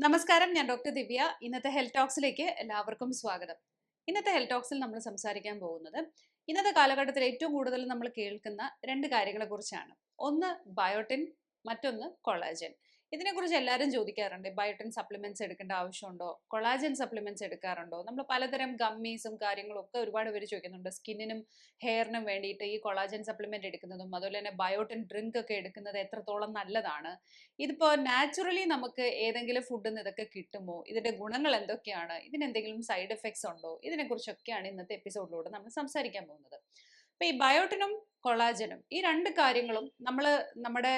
നമസ്കാരം ഞാൻ ഡോക്ടർ ദിവ്യ. ഇന്നത്തെ ഹെൽത്ത് ടോക്സിലേക്ക് എല്ലാവർക്കും സ്വാഗതം. ഇന്നത്തെ ഹെൽത്ത് ടോക്സിൽ നമ്മൾ സംസാരിക്കാൻ പോകുന്നത് ഇന്നത്തെ കാലഘട്ടത്തിൽ ഏറ്റവും കൂടുതൽ നമ്മൾ കേൾക്കുന്ന രണ്ട് കാര്യങ്ങളെ കുറിച്ചാണ്. ഒന്ന് ബയോട്ടിൻ മറ്റൊന്ന് കൊളാജൻ. ഇതിനെക്കുറിച്ച് എല്ലാവരും ചോദിക്കാറുണ്ട്. ബയോട്ടിൻ സപ്ലിമെന്റ്സ് എടുക്കേണ്ട ആവശ്യമുണ്ടോ? കൊളാജൻ സപ്ലിമെന്റ്സ് എടുക്കാറുണ്ടോ? നമ്മൾ പലതരം ഗമ്മീസും കാര്യങ്ങളും ഒക്കെ ഒരുപാട് പേര് ചോദിക്കുന്നുണ്ട്. സ്കിന്നിനും ഹെയറിനും വേണ്ടിയിട്ട് ഈ കൊളാജൻ സപ്ലിമെന്റ് എടുക്കുന്നതും അതുപോലെ തന്നെ ബയോട്ടിൻ ഡ്രിങ്ക് ഒക്കെ എടുക്കുന്നത് എത്രത്തോളം നല്ലതാണ്? ഇതിപ്പോൾ നാച്ചുറലി നമുക്ക് ഏതെങ്കിലും ഫുഡിൽ നിന്ന് ഇതൊക്കെ കിട്ടുമോ? ഇതിന്റെ ഗുണങ്ങൾ എന്തൊക്കെയാണ്? ഇതിന് എന്തെങ്കിലും സൈഡ് എഫക്ട്സ് ഉണ്ടോ? ഇതിനെക്കുറിച്ചൊക്കെയാണ് ഇന്നത്തെ എപ്പിസോഡിലൂടെ നമ്മൾ സംസാരിക്കാൻ പോകുന്നത്. അപ്പൊ ഈ ബയോട്ടിനും കൊളാജനും ഈ രണ്ട് കാര്യങ്ങളും നമ്മൾ നമ്മുടെ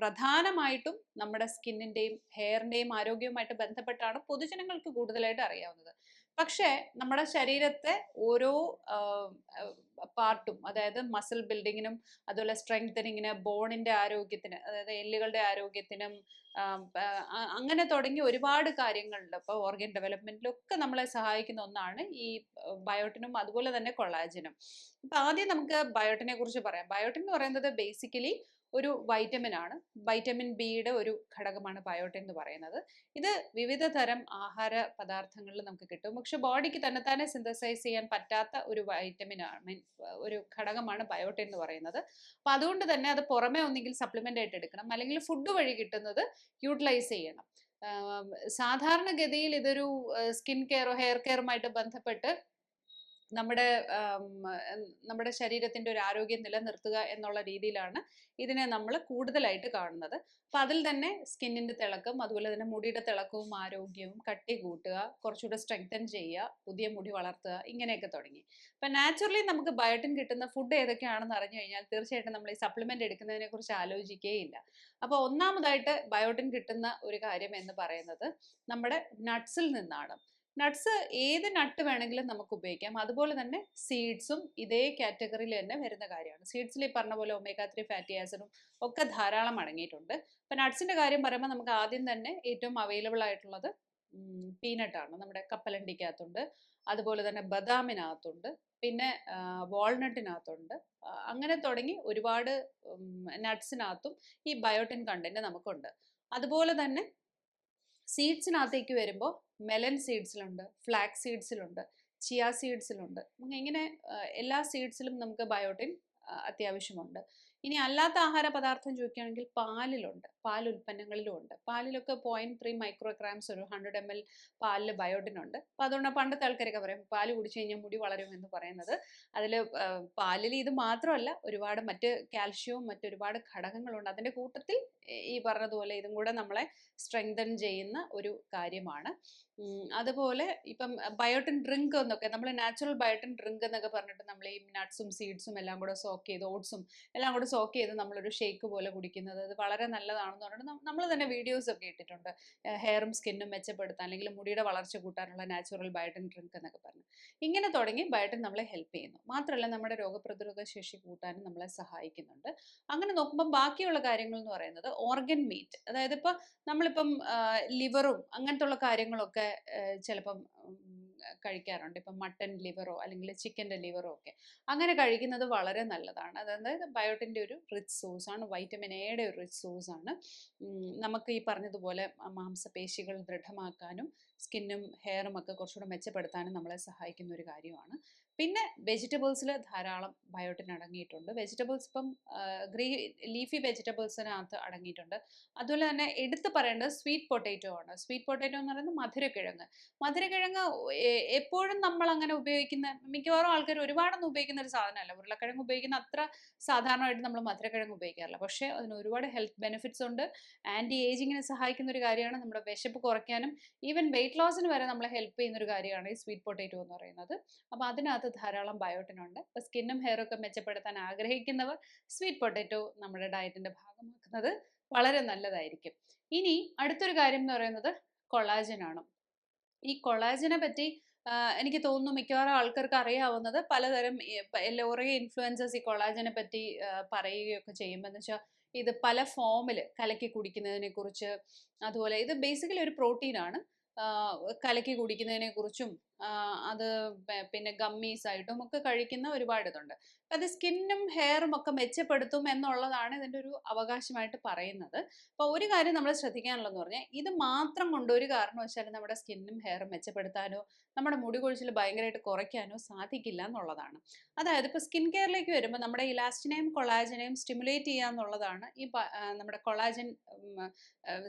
പ്രധാനമായിട്ടും നമ്മുടെ സ്കിന്നിന്റെയും ഹെയറിന്റെയും ആരോഗ്യവുമായിട്ട് ബന്ധപ്പെട്ടാണ് പൊതുജനങ്ങൾക്ക് കൂടുതലായിട്ട് അറിയാവുന്നത്. പക്ഷേ നമ്മുടെ ശരീരത്തെ ഓരോ പാർട്ടും അതായത് മസിൽ ബിൽഡിങ്ങിനും അതുപോലെ സ്ട്രെങ്തനിങ്ങിന് ബോണിന്റെ ആരോഗ്യത്തിന് അതായത് എല്ലുകളുടെ ആരോഗ്യത്തിനും അങ്ങനെ തുടങ്ങി ഒരുപാട് കാര്യങ്ങളിൽ ഇപ്പോൾ ഓർഗൻ ഡെവലപ്മെന്റിലൊക്കെ നമ്മളെ സഹായിക്കുന്ന ഒന്നാണ് ഈ ബയോട്ടിനും അതുപോലെ തന്നെ കൊളാജിനും. അപ്പൊ ആദ്യം നമുക്ക് ബയോട്ടിനെ കുറിച്ച് പറയാം. ബയോട്ടിൻ എന്ന് പറയുന്നത് ബേസിക്കലി ഒരു വൈറ്റമിൻ ആണ്. വൈറ്റമിൻ ബിയുടെ ഒരു ഘടകമാണ് ബയോട്ടിൻ എന്ന് പറയുന്നത്. ഇത് വിവിധ തരം ആഹാര പദാർത്ഥങ്ങളിൽ നമുക്ക് കിട്ടും. പക്ഷെ ബോഡിക്ക് തന്നെ തന്നെ സിന്തസൈസ് ചെയ്യാൻ പറ്റാത്ത ഒരു വൈറ്റമിൻ ആണ് മീൻ ഒരു ഘടകമാണ് ബയോട്ടിൻ എന്ന് പറയുന്നത്. അപ്പൊ അതുകൊണ്ട് തന്നെ അത് പുറമെ ഒന്നെങ്കിൽ സപ്ലിമെന്റ് ആയിട്ട് എടുക്കണം. അല്ലെങ്കിൽ ഫുഡ് വഴി കിട്ടുന്നത് യൂട്ടിലൈസ് ചെയ്യണം. സാധാരണഗതിയിൽ ഇതൊരു സ്കിൻ കെയറോ ഹെയർ കെയറുമായിട്ട് ബന്ധപ്പെട്ട് നമ്മുടെ നമ്മുടെ ശരീരത്തിന്റെ ഒരു ആരോഗ്യം നിലനിർത്തുക എന്നുള്ള രീതിയിലാണ് ഇതിനെ നമ്മൾ കൂടുതലായിട്ട് കാണുന്നത്. അപ്പൊ അതിൽ തന്നെ സ്കിന്നിന്റെ തിളക്കം അതുപോലെ തന്നെ മുടിയുടെ തിളക്കവും ആരോഗ്യവും കട്ടി കൂട്ടുക കുറച്ചുകൂടെ സ്ട്രെങ്തൻ ചെയ്യുക പുതിയ മുടി വളർത്തുക ഇങ്ങനെയൊക്കെ തുടങ്ങി. അപ്പൊ നാച്ചുറലി നമുക്ക് ബയോട്ടിൻ കിട്ടുന്ന ഫുഡ് ഏതൊക്കെയാണെന്ന് അറിഞ്ഞു കഴിഞ്ഞാൽ തീർച്ചയായിട്ടും നമ്മൾ ഈ സപ്ലിമെന്റ് എടുക്കുന്നതിനെ കുറിച്ച് ആലോചിക്കുകയില്ല അപ്പോൾ ഒന്നാമതായിട്ട് ബയോട്ടിൻ കിട്ടുന്ന ഒരു കാര്യം എന്ന് പറയുന്നത് നമ്മുടെ നട്ട്സിൽ നിന്നാണ്. നട്ട്സ് ഏത് നട്ട് വേണമെങ്കിലും നമുക്ക് ഉപയോഗിക്കാം. അതുപോലെ തന്നെ സീഡ്സും ഇതേ കാറ്റഗറിയിൽ തന്നെ വരുന്ന കാര്യമാണ്. സീഡ്സിൽ ഈ പറഞ്ഞ പോലെ ഒമേഗ ത്രീ ഫാറ്റി ആസിഡും ഒക്കെ ധാരാളം അടങ്ങിയിട്ടുണ്ട്. അപ്പം നട്ട്സിന്റെ കാര്യം പറയുമ്പോൾ നമുക്ക് ആദ്യം തന്നെ ഏറ്റവും അവൈലബിൾ ആയിട്ടുള്ളത് പീനട്ട് ആണ്. നമ്മുടെ കപ്പലണ്ടിക്കകത്തുണ്ട്. അതുപോലെ തന്നെ ബദാമിനകത്തുണ്ട്. പിന്നെ വാൾനട്ടിനകത്തുണ്ട്. അങ്ങനെ തുടങ്ങി ഒരുപാട് നട്ട്സിനകത്തും ഈ ബയോട്ടിൻ കണ്ടന്റ് നമുക്കുണ്ട്. അതുപോലെ തന്നെ സീഡ്സിനകത്തേക്ക് വരുമ്പോൾ മെലൻ സീഡ്സിലുണ്ട് ഫ്ലാക്സ് സീഡ്സിലുണ്ട് ചിയ സീഡ്സിലുണ്ട് ഇങ്ങനെ എല്ലാ സീഡ്സിലും നമുക്ക് ബയോട്ടിൻ അത്യാവശ്യമുണ്ട്. ഇനി അല്ലാത്ത ആഹാര പദാർത്ഥം ചോദിക്കുകയാണെങ്കിൽ പാലിലുണ്ട്. പാൽ ഉൽപ്പന്നങ്ങളിലും ഉണ്ട്. പാലിലൊക്കെ പോയിന്റ് ത്രീ മൈക്രോഗ്രാംസ് ഒരു ഹൺഡ്രഡ് എം എൽ പാലിൽ ബയോട്ടിൻ ഉണ്ട്. അപ്പം അതുകൊണ്ട് പണ്ടത്തെ ആൾക്കാരൊക്കെ പറയും പാൽ കുടിച്ചു കഴിഞ്ഞാൽ മുടി വളരും എന്ന് പറയുന്നത്. അതിൽ പാലിൽ ഇത് മാത്രമല്ല ഒരുപാട് മറ്റ് കാൽഷ്യവും മറ്റൊരുപാട് ഘടകങ്ങളുണ്ട്. അതിന്റെ കൂട്ടത്തിൽ ഈ പറഞ്ഞതുപോലെ ഇതും കൂടെ നമ്മളെ സ്ട്രെങ്തൻ ചെയ്യുന്ന ഒരു കാര്യമാണ്. അതുപോലെ ഇപ്പം ബയോട്ടിൻ ഡ്രിങ്ക് എന്നൊക്കെ നമ്മൾ നാച്ചുറൽ ബയോട്ടിൻ ഡ്രിങ്ക് എന്നൊക്കെ പറഞ്ഞിട്ട് നമ്മൾ ഈ നട്ട്സും സീഡ്സും എല്ലാം കൂടെ സോക്ക് ചെയ്ത് ഓട്സും എല്ലാം കൂടെ സോക്ക് ചെയ്ത് നമ്മളൊരു ഷേക്ക് പോലെ കുടിക്കുന്നത്. അത് വളരെ നല്ലതാണെന്ന് പറഞ്ഞിട്ട് നമ്മൾ തന്നെ വീഡിയോസ് ഒക്കെ ഇട്ടിട്ടുണ്ട്. ഹെയറും സ്കിന്നും മെച്ചപ്പെടുത്താൻ അല്ലെങ്കിൽ മുടിയുടെ വളർച്ച കൂട്ടാനുള്ള നാച്ചുറൽ ബയോട്ടിൻ ഡ്രിങ്ക് എന്നൊക്കെ പറഞ്ഞു. ഇങ്ങനെ തുടങ്ങി ബയോട്ടിൻ നമ്മളെ ഹെൽപ്പ് ചെയ്യുന്നു. മാത്രമല്ല നമ്മുടെ രോഗപ്രതിരോധ ശേഷി കൂട്ടാനും നമ്മളെ സഹായിക്കുന്നുണ്ട്. അങ്ങനെ നോക്കുമ്പോൾ ബാക്കിയുള്ള കാര്യങ്ങൾ എന്ന് പറയുന്നത് ഓർഗൻ മീറ്റ് അതായത് ഇപ്പോൾ നമ്മളിപ്പം ലിവറും അങ്ങനത്തെ ഉള്ള കാര്യങ്ങളൊക്കെ ചിലപ്പം കഴിക്കാറുണ്ട്. ഇപ്പം മട്ടൻ ലിവറോ അല്ലെങ്കിൽ ചിക്കന്റെ ലിവറോ ഒക്കെ. അങ്ങനെ കഴിക്കുന്നത് വളരെ നല്ലതാണ്. അതായത് ബയോട്ടിന്റെ ഒരു റിച്ച് സോഴ്സ് ആണ് വൈറ്റമിൻ എയുടെ ഒരു റിച്ച് ആണ് നമുക്ക് ഈ പറഞ്ഞതുപോലെ മാംസപേശികൾ ദൃഢമാക്കാനും സ്കിന്നും ഹെയറും ഒക്കെ കുറച്ചുകൂടെ മെച്ചപ്പെടുത്താനും നമ്മളെ സഹായിക്കുന്ന ഒരു കാര്യമാണ്. പിന്നെ വെജിറ്റബിൾസിൽ ധാരാളം ബയോട്ടിൻ അടങ്ങിയിട്ടുണ്ട്. വെജിറ്റബിൾസ് ഇപ്പം ഗ്രീ ലീഫി വെജിറ്റബിൾസിനകത്ത് അടങ്ങിയിട്ടുണ്ട്. അതുപോലെ തന്നെ എടുത്തു പറയേണ്ടത് സ്വീറ്റ് പൊട്ടേറ്റോ ആണ്. സ്വീറ്റ് പൊട്ടേറ്റോ എന്ന് പറയുന്നത് മധുരക്കിഴങ്ങ്. മധുരക്കിഴങ്ങ് എപ്പോഴും നമ്മൾ അങ്ങനെ ഉപയോഗിക്കുന്ന മിക്കവാറും ആൾക്കാർ ഒരുപാടൊന്നും ഉപയോഗിക്കുന്ന ഒരു സാധനമല്ല. ഉരുളക്കിഴങ്ങ് ഉപയോഗിക്കുന്ന അത്ര സാധാരണമായിട്ട് നമ്മൾ മധുരക്കിഴങ്ങ് ഉപയോഗിക്കാറില്ല. പക്ഷേ അതിന് ഒരുപാട് ഹെൽത്ത് ബെനിഫിറ്റ്സ് ഉണ്ട്. ആന്റി ഏജിങ്ങിനെ സഹായിക്കുന്ന ഒരു കാര്യമാണ് നമ്മുടെ വിശപ്പ് കുറയ്ക്കാനും ഈവൻ വെയിറ്റ് ലോസിന് വരെ നമ്മളെ ഹെൽപ്പ് ചെയ്യുന്ന ഒരു കാര്യമാണ് ഈ സ്വീറ്റ് പൊട്ടേറ്റോ എന്ന് പറയുന്നത്. അപ്പോൾ അതിനകത്ത് ധാരാളം ബയോട്ടിൻ ഉണ്ട് അപ്പോൾ സ്കിന്നും ഹെയറും ഒക്കെ മെച്ചപ്പെടുത്താൻ ആഗ്രഹിക്കുന്നവർ സ്വീറ്റ് പൊട്ടാറ്റോ നമ്മുടെ ഡയറ്റിന്റെ ഭാഗമാക്കുന്നത് വളരെ നല്ലതായിരിക്കും. ഇനി അടുത്തൊരു കാര്യം എന്ന് പറയുന്നത് കൊളാജനാണ് ഈ കൊളാജനെ പറ്റി എനിക്ക് തോന്നുന്നു മിക്കവാറും ആൾക്കാർക്ക് അറിയാവുന്നത് പലതരം കുറേ ഇൻഫ്ലുവൻസേഴ്സ് ഈ കൊളാജനെ പറ്റി പറയുകയൊക്കെ ചെയ്യുമ്പോൾ എന്ന് വെച്ചാൽ ഇത് പല ഫോമിൽ കലക്കി കുടിക്കുന്നതിനെ കുറിച്ച് അതുപോലെ ഇത് ബേസിക്കലി ഒരു പ്രോട്ടീൻ ആണ്. കലക്കി കുടിക്കുന്നതിനെ കുറിച്ചും അത് പിന്നെ ഗമ്മീസ് ആയിട്ടും ഒക്കെ കഴിക്കുന്ന ഒരുപാട് ഇതുണ്ട് അത് സ്കിന്നും ഹെയറും ഒക്കെ മെച്ചപ്പെടുത്തും എന്നുള്ളതാണ് ഇതിന്റെ ഒരു അവകാശമായിട്ട് പറയുന്നത്. അപ്പോൾ ഒരു കാര്യം നമ്മൾ ശ്രദ്ധിക്കാനുള്ളതെന്ന് പറഞ്ഞാൽ ഇത് മാത്രം കൊണ്ട് ഒരു കാരണം വെച്ചാൽ നമ്മുടെ സ്കിന്നും ഹെയറും മെച്ചപ്പെടുത്താനോ നമ്മുടെ മുടി കൊഴിച്ചിൽ ഭയങ്കരമായിട്ട് കുറയ്ക്കാനോ സാധിക്കില്ല എന്നുള്ളതാണ്. അതായത് ഇപ്പോൾ സ്കിൻ കെയറിലേക്ക് വരുമ്പോൾ നമ്മുടെ ഇലാസ്റ്റിനെയും കൊളാജനെയും സ്റ്റിമുലേറ്റ് ചെയ്യുക എന്നുള്ളതാണ് ഈ നമ്മുടെ കൊളാജൻ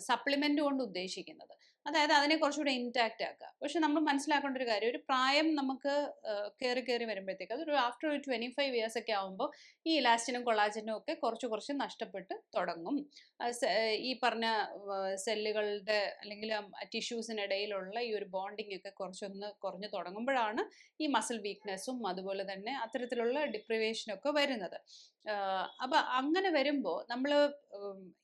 സപ്ലിമെന്റ് കൊണ്ട് ഉദ്ദേശിക്കുന്നത്. അതായത് അതിനെ കുറച്ചുകൂടെ ഇൻടാക്റ്റ് ആക്കുക. പക്ഷെ നമ്മൾ മനസ്സിലാക്കേണ്ട ഒരു കാര്യം ഒരു പ്രായം നമുക്ക് കയറി കയറി വരുമ്പോഴത്തേക്ക് അതൊരു ആഫ്റ്റർ ഒരു ട്വന്റി ഫൈവ് ഇയേഴ്സ് ഒക്കെ ആകുമ്പോൾ ഈ ഇലാസ്റ്റിനും കൊളാജിനും ഒക്കെ കുറച്ച് കുറച്ച് നഷ്ടപ്പെട്ട് തുടങ്ങും. ഈ പറഞ്ഞ സെല്ലുകളുടെ അല്ലെങ്കിൽ ടിഷ്യൂസിനിടയിലുള്ള ഈ ഒരു ബോണ്ടിങ് ഒക്കെ കുറച്ചൊന്ന് കുറഞ്ഞു തുടങ്ങുമ്പോഴാണ് ഈ മസിൽ വീക്ക്നെസ്സും അതുപോലെ തന്നെ അത്തരത്തിലുള്ള ഡിപ്രിവേഷനൊക്കെ വരുന്നത്. അപ്പം അങ്ങനെ വരുമ്പോൾ നമ്മൾ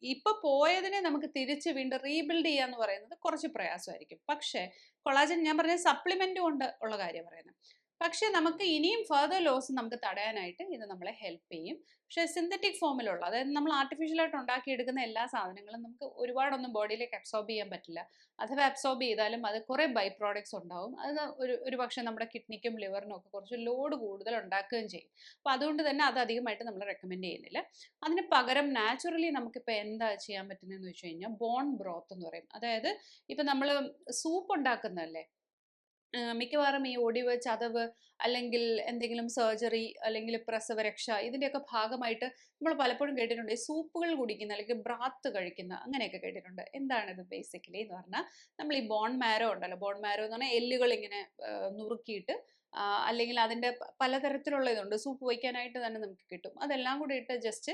ഇപ്പൊ പോയതിനെ നമുക്ക് തിരിച്ച് വീണ്ടും റീബിൽഡ് ചെയ്യുക എന്ന് പറയുന്നത് കുറച്ച് പ്രയാസമായിരിക്കും. പക്ഷേ കൊളാജൻ ഞാൻ പറഞ്ഞ സപ്ലിമെന്റ് കൊണ്ട് ഉള്ള കാര്യം പറയുന്നത്. പക്ഷേ നമുക്ക് ഇനിയും ഫർദർ ലോസ് നമുക്ക് തടയാനായിട്ട് ഇത് നമ്മളെ ഹെൽപ്പ് ചെയ്യും. പക്ഷേ സിന്തറ്റിക് ഫോമിലുള്ള അതായത് നമ്മൾ ആർട്ടിഫിഷ്യലായിട്ട് ഉണ്ടാക്കിയെടുക്കുന്ന എല്ലാ സാധനങ്ങളും നമുക്ക് ഒരുപാടൊന്നും ബോഡിയിലേക്ക് അബ്സോർബ് ചെയ്യാൻ പറ്റില്ല. അഥവാ അബ്സോർബ് ചെയ്താലും അത് കുറേ ബൈ പ്രോഡക്ട്സ് ഉണ്ടാവും. അത് ഒരു ഒരു പക്ഷേ നമ്മുടെ കിഡ്നിക്കും ലിവറിനും ഒക്കെ കുറച്ച് ലോഡ് കൂടുതൽ ഉണ്ടാക്കുകയും ചെയ്യും. അപ്പോൾ അതുകൊണ്ട് തന്നെ അത് അധികമായിട്ട് നമ്മൾ റെക്കമെൻഡ് ചെയ്യുന്നില്ല. അതിന് പകരം നാച്ചുറലി നമുക്കിപ്പോൾ എന്താ ചെയ്യാൻ പറ്റുന്നതെന്ന് വെച്ച് കഴിഞ്ഞാൽ ബോൺ ബ്രോത്ത് എന്ന് പറയും. അതായത് ഇപ്പം നമ്മൾ സൂപ്പ് ഉണ്ടാക്കുന്നതല്ലേ? മിക്കവാറും ഈ ഒടിവ് ചതവ് അല്ലെങ്കിൽ എന്തെങ്കിലും സർജറി അല്ലെങ്കിൽ പ്രസവരക്ഷ ഇതിന്റെയൊക്കെ ഭാഗമായിട്ട് നമ്മൾ പലപ്പോഴും കേട്ടിട്ടുണ്ട്. സൂപ്പുകൾ കുടിക്കുന്ന അല്ലെങ്കിൽ ബ്രാത്ത് കഴിക്കുന്ന അങ്ങനെയൊക്കെ കേട്ടിട്ടുണ്ട്. എന്താണിത് ബേസിക്കലി എന്ന് പറഞ്ഞാൽ നമ്മൾ ഈ ബോൺ മാരോ ഉണ്ടല്ലോ. ബോൺ മാരോ എന്ന് പറഞ്ഞാൽ എല്ലുകൾ ഇങ്ങനെ നുറുക്കിയിട്ട് അല്ലെങ്കിൽ അതിന്റെ പലതരത്തിലുള്ള ഇതുണ്ട്. സൂപ്പ് വയ്ക്കാനായിട്ട് തന്നെ നമുക്ക് കിട്ടും. അതെല്ലാം കൂടി ഇട്ട് ജസ്റ്റ്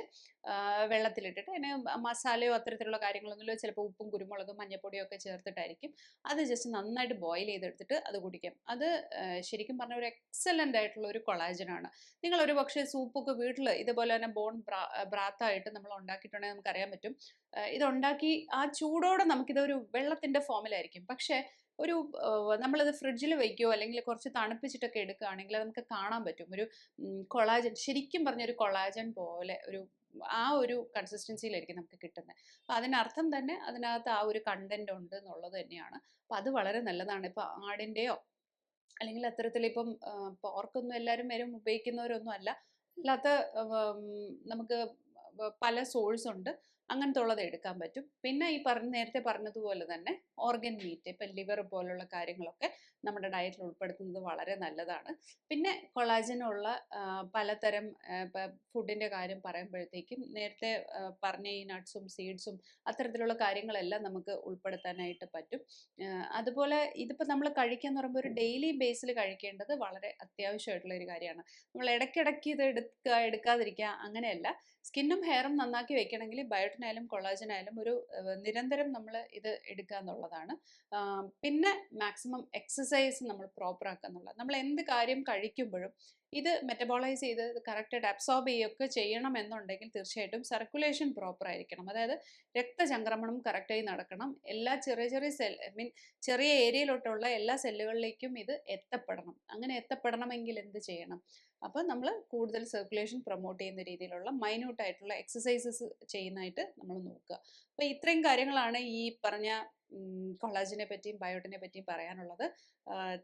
വെള്ളത്തിലിട്ടിട്ട് അതിന് മസാലയോ അത്തരത്തിലുള്ള കാര്യങ്ങളൊന്നുമില്ല. ചിലപ്പോൾ ഉപ്പും കുരുമുളകും മഞ്ഞപ്പൊടിയും ഒക്കെ ചേർത്തിട്ടായിരിക്കും. അത് ജസ്റ്റ് നന്നായിട്ട് ബോയിൽ ചെയ്തെടുത്തിട്ട് അത് കുടിക്കാം. അത് ശരിക്കും പറഞ്ഞ ഒരു എക്സലന്റ് ആയിട്ടുള്ള ഒരു കൊളാജനാണ് നിങ്ങൾ ഒരു പക്ഷേ സൂപ്പൊക്കെ വീട്ടിൽ ഇതുപോലെ തന്നെ ബോൺ ബ്രാ ബ്രാത്തായിട്ട് നമ്മൾ ഉണ്ടാക്കിയിട്ടുണ്ടെങ്കിൽ നമുക്കറിയാൻ പറ്റും. ഇതുണ്ടാക്കി ആ ചൂടോടെ നമുക്കിതൊരു വെള്ളത്തിന്റെ ഫോമിലായിരിക്കും പക്ഷേ ഒരു നമ്മളിത് ഫ്രിഡ്ജിൽ വയ്ക്കുകയോ അല്ലെങ്കിൽ കുറച്ച് തണുപ്പിച്ചിട്ടൊക്കെ എടുക്കുകയാണെങ്കിൽ നമുക്ക് കാണാൻ പറ്റും. ഒരു കൊളാജൻ ശരിക്കും പറഞ്ഞ ഒരു കൊളാജൻ പോലെ ഒരു ആ ഒരു കൺസിസ്റ്റൻസിയിലായിരിക്കും നമുക്ക് കിട്ടുന്നത്. അപ്പം അതിനർത്ഥം തന്നെ അതിനകത്ത് ആ ഒരു കണ്ടന്റ് ഉണ്ട് എന്നുള്ളത് തന്നെയാണ്. അപ്പം അത് വളരെ നല്ലതാണ്. ഇപ്പം ആടിന്റെയോ അല്ലെങ്കിൽ അത്തരത്തിൽ ഇപ്പം പോർക്കൊന്നും എല്ലാവരും വരും ഉപയോഗിക്കുന്നവരൊന്നും അല്ല. അല്ലാത്ത നമുക്ക് പല സോഴ്സ് ഉണ്ട്. അങ്ങനത്തെ ഉള്ളത് എടുക്കാൻ പറ്റും. പിന്നെ ഈ പറഞ്ഞ നേരത്തെ പറഞ്ഞതുപോലെ തന്നെ ഓർഗൻ മീറ്റ് ഇപ്പം ലിവർ പോലുള്ള കാര്യങ്ങളൊക്കെ നമ്മുടെ ഡയറ്റിൽ ഉൾപ്പെടുത്തുന്നത് വളരെ നല്ലതാണ്. പിന്നെ കൊളാജനുള്ള പലതരം ഫുഡിന്റെ കാര്യം പറയുമ്പോഴത്തേക്കും നേരത്തെ പറഞ്ഞ ഈ നട്ട്സും സീഡ്സും അത്തരത്തിലുള്ള കാര്യങ്ങളെല്ലാം നമുക്ക് ഉൾപ്പെടുത്താനായിട്ട് പറ്റും. അതുപോലെ ഇതിപ്പോൾ നമ്മൾ കഴിക്കുക എന്ന് പറയുമ്പോൾ ഒരു ഡെയിലി ബേസിൽ കഴിക്കേണ്ടത് വളരെ അത്യാവശ്യമായിട്ടുള്ള ഒരു കാര്യമാണ്. നമ്മൾ ഇടയ്ക്കിടയ്ക്ക് ഇത് എടുക്കുക എടുക്കാതിരിക്കുക അങ്ങനെയല്ല. സ്കിന്നും ഹെയറും നന്നാക്കി വെക്കണമെങ്കിൽ ബയോട്ടിനായാലും കൊളാജനായാലും ഒരു നിരന്തരം നമ്മൾ ഇത് എടുക്കുക എന്നുള്ളതാണ് പിന്നെ മാക്സിമം എക്സസൈസ് നമ്മൾ പ്രോപ്പർ ആക്കുക എന്നുള്ളത് നമ്മൾ എന്ത് കാര്യം കഴിക്കുമ്പോഴും ഇത് മെറ്റബോളൈസ് ചെയ്ത് കറക്റ്റായിട്ട് അബ്സോർബ് ചെയ്യുകയൊക്കെ ചെയ്യണം എന്നുണ്ടെങ്കിൽ തീർച്ചയായിട്ടും സർക്കുലേഷൻ പ്രോപ്പർ ആയിരിക്കണം. അതായത് രക്തചംക്രമണം കറക്റ്റായി നടക്കണം. എല്ലാ ചെറിയ ചെറിയ സെൽ ഐ മീൻ ചെറിയ ഏരിയയിലോട്ടുള്ള എല്ലാ സെല്ലുകളിലേക്കും ഇത് എത്തപ്പെടണം. അങ്ങനെ എത്തപ്പെടണമെങ്കിൽ എന്ത് ചെയ്യണം? അപ്പോൾ നമ്മൾ കൂടുതൽ സർക്കുലേഷൻ പ്രൊമോട്ട് ചെയ്യുന്ന രീതിയിലുള്ള മൈന്യൂട്ടായിട്ടുള്ള എക്സസൈസസ് ചെയ്യുന്നതായിട്ട് നമ്മൾ നോക്കുക. അപ്പോൾ ഇത്രയും കാര്യങ്ങളാണ് ഈ പറഞ്ഞ കൊളാജിനെ പറ്റിയും ബയോട്ടിനെ പറ്റിയും പറയാനുള്ളത്.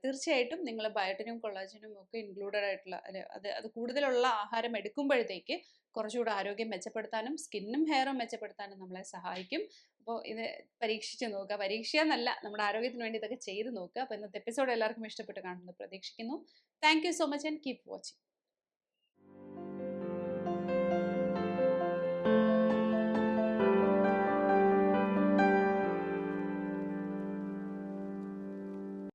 തീർച്ചയായിട്ടും നിങ്ങൾ ബയോട്ടിനും കൊളാജിനും ഒക്കെ ഇൻക്ലൂഡഡ് ആയിട്ടുള്ള അത് അത് കൂടുതലുള്ള ആഹാരം എടുക്കുമ്പോഴത്തേക്ക് കുറച്ചുകൂടെ ആരോഗ്യം മെച്ചപ്പെടുത്താനും സ്കിന്നും ഹെയറും മെച്ചപ്പെടുത്താനും നമ്മളെ സഹായിക്കും. അപ്പോൾ ഇത് പരീക്ഷിച്ച് നോക്കുക. പരീക്ഷ നമ്മുടെ ആരോഗ്യത്തിന് വേണ്ടി ഇതൊക്കെ ചെയ്ത് നോക്കുക. അപ്പോൾ ഇന്നത്തെ എപ്പിസോഡ് എല്ലാവർക്കും ഇഷ്ടപ്പെട്ട് കാണുമെന്ന് പ്രതീക്ഷിക്കുന്നു. Thank so much and keep watching